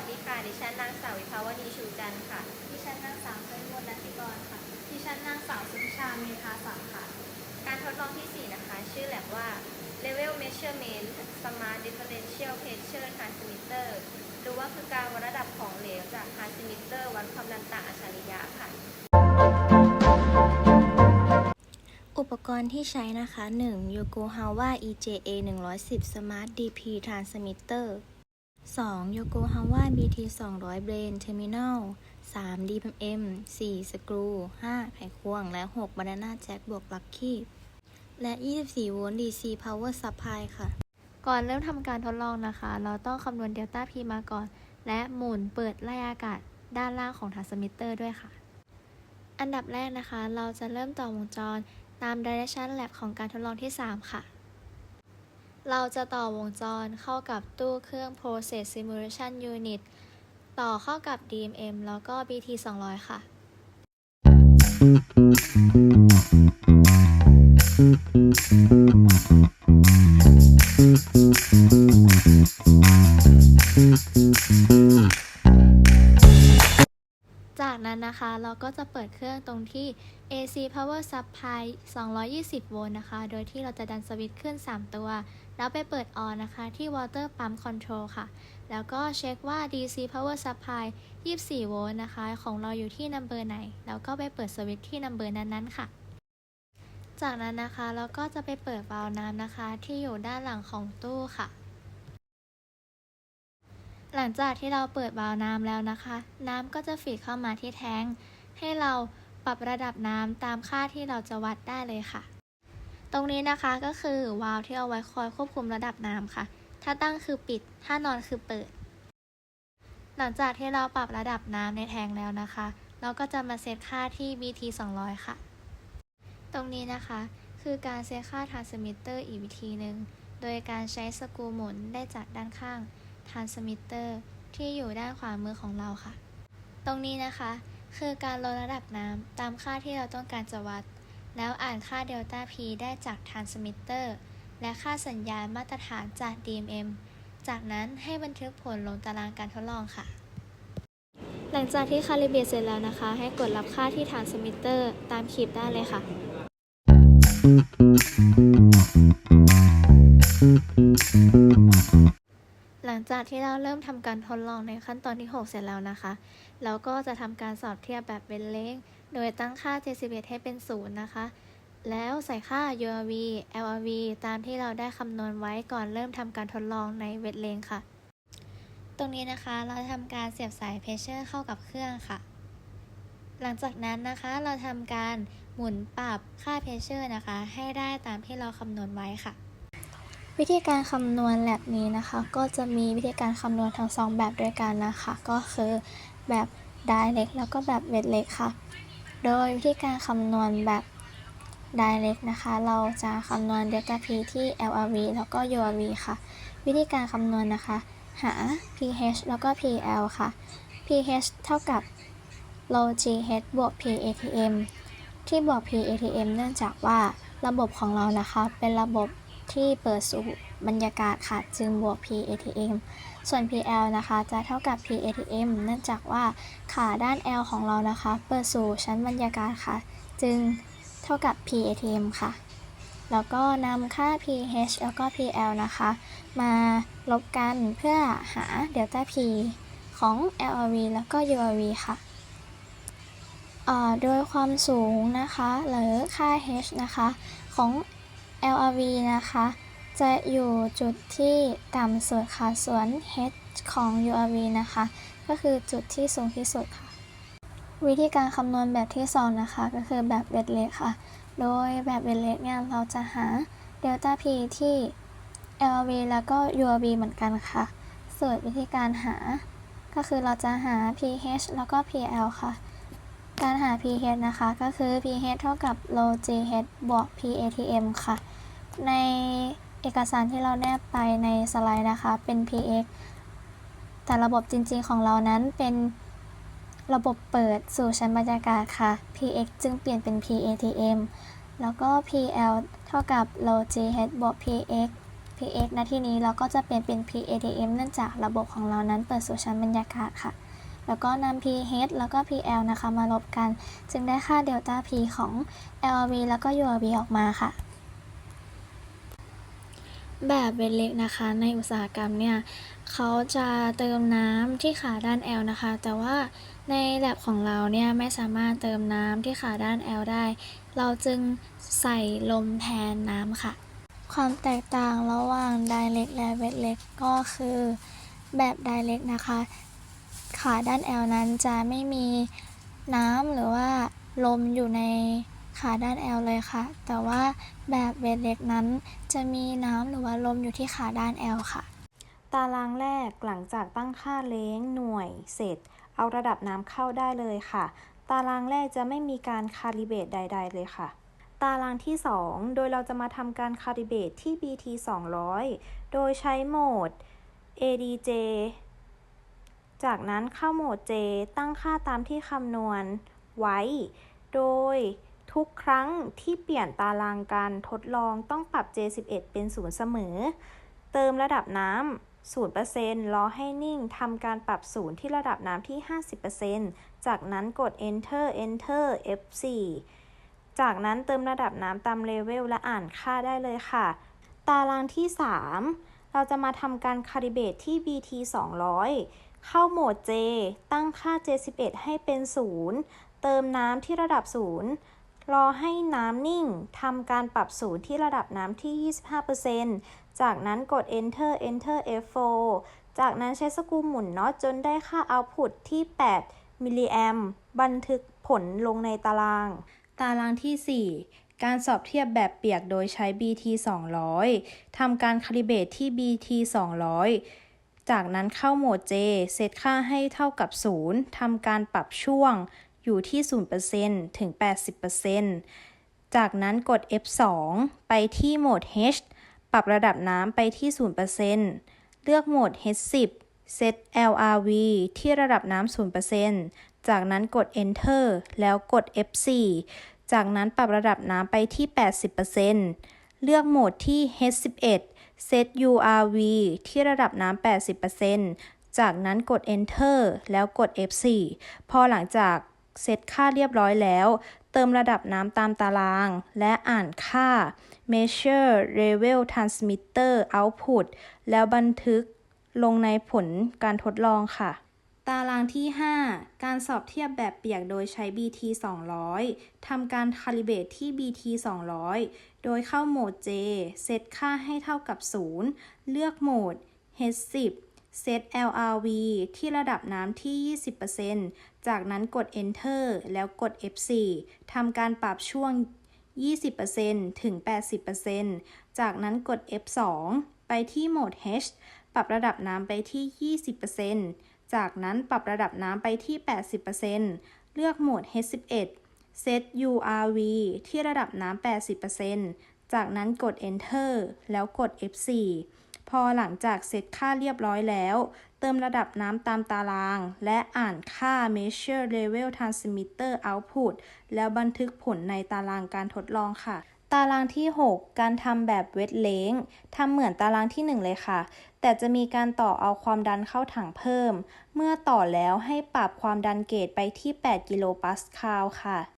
วัสดีค่ะ ดิฉันนางสาววิภาวดีชูจันทร์ค่ะ ดิฉันนางสาวเพชรมนต์นันทิกรค่ะ ดิฉันนางสาวสุพิชาเมธาสังค่ะ การทดลองที่ 4 นะคะ ชื่อแลบว่า Level Measurement Smart Differential Pressure Transmitter หรือว่าคือการวัดระดับของเหลวจาก transmitter วัดความดันต่างอัจฉริยะค่ะ อุปกรณ์ที่ใช้นะคะ 1. Yokohama EJA 110 Smart DP Transmitter 2. Yokohama BT 200 Brain Terminal 3. DPM 4. สกรู 5. ไขควง และ 6. Banana Jack บวกลักคีบและ 24 โวลต์ DC Power Supply ค่ะ ก่อนเริ่มทำการทดลองนะคะ เราต้องคำนวณเดลต้า P มาก่อน และหมุนเปิดไล่อากาศด้านล่างของทรานสมิเตอร์ด้วยค่ะ อันดับแรกนะคะ เราจะเริ่มต่อวงจรตาม Direction Lab ของการทดลองที่ 3 ค่ะ เราจะต่อวงจรเข้ากับตู้เครื่อง Process Simulation Unit ต่อเข้ากับ DMM แล้วก็ BT 200 ค่ะ งที่ AC Power Supply 220 โวลต์นะคะ โดยที่เราจะดันสวิตช์ขึ้น 3 ตัว แล้วไปเปิดออนนะคะที่ Water Pump Control ค่ะ แล้วก็เช็คว่า DC Power Supply 24 โวลต์นะคะ ของเราอยู่ที่นัมเบอร์ไหน แล้วก็ไปเปิดสวิตช์ที่นัมเบอร์นั้นๆ ค่ะ จากนั้นนะคะเราก็จะไปเปิดวาล์วน้ำนะคะ ที่อยู่ด้านหลังของตู้ค่ะหลังจากที่เราเปิดวาล์วน้ำแล้วนะคะ น้ำก็จะฟีดเข้ามาที่แท้ง ให้เรา ปรับระดับน้ำตามค่าที่เราจะวัดได้เลยค่ะ ตรงนี้นะคะก็คือวาล์วที่เอาไว้คอยควบคุมระดับน้ำค่ะ ถ้าตั้งคือปิด ถ้านอนคือเปิด หลังจากที่เราปรับระดับน้ำในแทงแล้วนะคะ เราก็จะมาเซตค่าที่ BT 200 ค่ะ ตรงนี้นะคะคือการเซตค่าทรานสมิเตอร์อีกวิธีหนึ่ง โดยการใช้สกรูหมุนได้จากด้านข้างทรานสมิเตอร์ที่อยู่ด้านขวามือของเราค่ะ ตรงนี้นะคะ คือการลดระดับน้ำตามค่าที่เราต้องการจะวัด แล้วอ่านค่าเดลต้า P ได้จากทรานสมิเตอร์และค่าสัญญาณมาตรฐานจาก DMM จากนั้นให้บันทึกผลลงตารางการทดลองค่ะ หลังจากที่คาลิเบรตเสร็จแล้วนะคะ ให้กดรับค่าที่ทรานสมิเตอร์ตามขีดได้เลยค่ะ หลังจากที่เราเริ่มทำการทดลองในขั้นตอนที่ 6 เสร็จแล้วนะคะ เราก็จะทำการสอบเทียบแบบเป็นเลขโดยตั้งค่า 71 ให้เป็น 0 นะคะ แล้วใส่ค่า URV LRV ตามที่เราได้คำนวณไว้ก่อนเริ่มทำการทดลองในเวทเลงค่ะ ตรงนี้นะคะเราทำการเสียบสายเพชเชอร์เข้ากับเครื่องค่ะ หลังจากนั้นนะคะเราทำการหมุนปรับค่าเพชเชอร์นะคะ ให้ได้ตามที่เราคำนวณไว้ค่ะ วิธีการคำนวณแลบนี้นะคะ ก็จะมีวิธีการคำนวณทั้งสองแบบด้วยกันนะคะ ก็คือแบบ direct แล้วก็แบบ weightless ค่ะ โดยวิธีการคำนวณแบบ direct นะคะ เราจะคำนวณ delta p ที่ LRV แล้วก็ URV ค่ะ วิธีการคำนวณนะคะ หา pH แล้วก็ PL ค่ะ pH เท่ากับ low GH บวก PATM ที่บวก PATM เนื่องจากว่าระบบของเรานะคะ เป็นระบบ ที่เปิดสู่บรรยากาศค่ะจึงบวก PATM ส่วน PL นะคะจะเท่ากับ PATM เนื่องจากว่าขาด้าน L ของเรานะคะ เปิดสู่ชั้นบรรยากาศค่ะ จึงเท่ากับ PATM ค่ะ แล้วก็นำค่า pH แล้วก็ PL นะคะ มาลบกันเพื่อหา delta P ของ LRV แล้วก็ URV ค่ะโดยความสูงนะคะ หรือค่า H นะคะ ของ LRV นะคะ จะอยู่จุดที่ต่ำสุดค่ะ ส่วน H ของ URV นะคะ ก็คือจุดที่สูงที่สุดค่ะ วิธีการคำนวณแบบที่ 2 นะคะ ก็คือแบบเวทเลสค่ะ โดยแบบเวทเลสเนี่ยเราจะหา delta P ที่ LRV แล้วก็ URV เหมือนกันค่ะส่วนวิธีการหา ก็คือเราจะหา pH แล้วก็ PL ค่ะ การหา pH นะคะ ก็คือ pH เท่ากับ low GH บวก PATM ค่ะ ในเอกสารที่เราแนบไปในสไลด์นะคะ เป็น pH แต่ระบบจริงๆของเรานั้นเป็นระบบเปิดสู่ชั้นบรรยากาศค่ะ pH จึงเปลี่ยนเป็น PATM แล้วก็ PL เท่ากับ low GH บวก pH px ณที่นี้เราก็จะเปลี่ยนเป็น patm เนื่องจากระบบของเรานั้นเปิดสู่ชั้นบรรยากาศค่ะ แล้วก็นำ ph แล้วก็ pl นะคะมาลบกัน จึงได้ค่า delta p ของ lv แล้วก็ urv ออกมาค่ะ แบบเวทเล็กนะคะ ในอุตสาหกรรมเนี่ยเขาจะเติมน้ำที่ขาด้าน L นะคะ แต่ว่าในแ a บของเราเนี่ยไม่สามารถเติมน้ำที่ขาด้าน L ได้ เราจึงใส่ลมแทนน้ำค่ะ ความแตกต่างระหว่าง direct และ wet leg ก็คือแบบ direct นะคะ ขาด้าน L นั้นจะไม่มีน้ำหรือว่าลมอยู่ใน ขาด้าน L เลยค่ะ แต่ว่าแบบ wet leg นั้นจะมีน้ำหรือว่าลมอยู่ที่ขาด้าน L ค่ะ ตารางแรกหลังจากตั้งค่าเล้งหน่วยเสร็จ เอาระดับน้ำเข้าได้เลยค่ะ ตารางแรกจะไม่มีการคาลิเบตใด ๆ เลยค่ะตารางที่ 2 โดยเราจะมาทำการคาลิเบตที่ BT 200 โดยใช้โหมด ADJ จากนั้นเข้าโหมด J ตั้งค่าตามที่คำนวณไว้ โดย ทุกครั้งที่เปลี่ยนตารางการทดลองต้องปรับ J11 เป็นศูนย์เสมอ เติมระดับน้ำ0%รอให้นิ่งทำการปรับศูนย์ที่ระดับน้ำที่ 50%จากนั้นกด enter enter F4 จากนั้นเติมระดับน้ำตามเลเวลและอ่านค่าได้เลยค่ะ ตารางที่ 3 เราจะมาทำการคาลิเบตที่ BT 200 เข้าโหมด J ตั้งค่า J11 ให้เป็น 0 เติมน้ำที่ระดับ 0 รอให้น้ำนิ่งทำการปรับศูนย์ที่ระดับน้ำที่ 25%จากนั้นกด enter enter F4 จากนั้นใช้สกรูหมุนน็อตจนได้ค่า output ที่ 8 มิลลิแอมบันทึกผลลงในตาราง ตารางที่ 4 การสอบเทียบแบบเปียกโดยใช้ BT 200ทำการคาลิเบตที่ BT 200 จากนั้นเข้าโหมด J เซตค่าให้เท่ากับ 0ทำการปรับช่วง อยู่ที่ 0%ถึง 80%จากนั้นกด F2 ไปที่โหมด H ปรับระดับน้ำไปที่ 0%เลือกโหมด H10 เซต LRV ที่ระดับน้ำ 0%จากนั้นกด Enter แล้วกด F4 จากนั้นปรับระดับน้ำไปที่ 80%เลือกโหมดที่ H11 เซต URV ที่ระดับน้ำ 80%จากนั้นกด Enter แล้วกด F4 พอหลังจาก เซตค่าเรียบร้อยแล้ว เติมระดับน้ำตามตาราง และอ่านค่า measure level transmitter output แล้วบันทึกลงในผลการทดลองค่ะ ตารางที่ 5 การสอบเทียบแบบเปียกโดยใช้ BT 200ทำการคาลิเบตที่ BT 200 โดยเข้าโหมด J เซตค่าให้เท่ากับ 0 เลือกโหมด H10 เซต LRV ที่ระดับน้ำที่ 20%จากนั้นกด Enter แล้วกด F4 ทำการปรับช่วง 20%ถึง 80%จากนั้นกด F2 ไปที่โหมด H ปรับระดับน้ำไปที่ 20%จากนั้นปรับระดับน้ำไปที่ 80%เลือกโหมด H11 เซต URV ที่ระดับน้ำ80%จากนั้นกด Enter แล้วกด F4 พอหลังจากเซตค่าเรียบร้อยแล้ว เติมระดับน้ำตามตาราง และอ่านค่า measure level transmitter output แล้วบันทึกผลในตารางการทดลองค่ะ ตารางที่ 6 การทำแบบเวทเลงทำเหมือนตารางที่ 1 เลยค่ะ แต่จะมีการต่อเอาความดันเข้าถังเพิ่ม เมื่อต่อแล้วให้ปรับความดันเกจไปที่ 8 กิโลปาสคาลค่ะ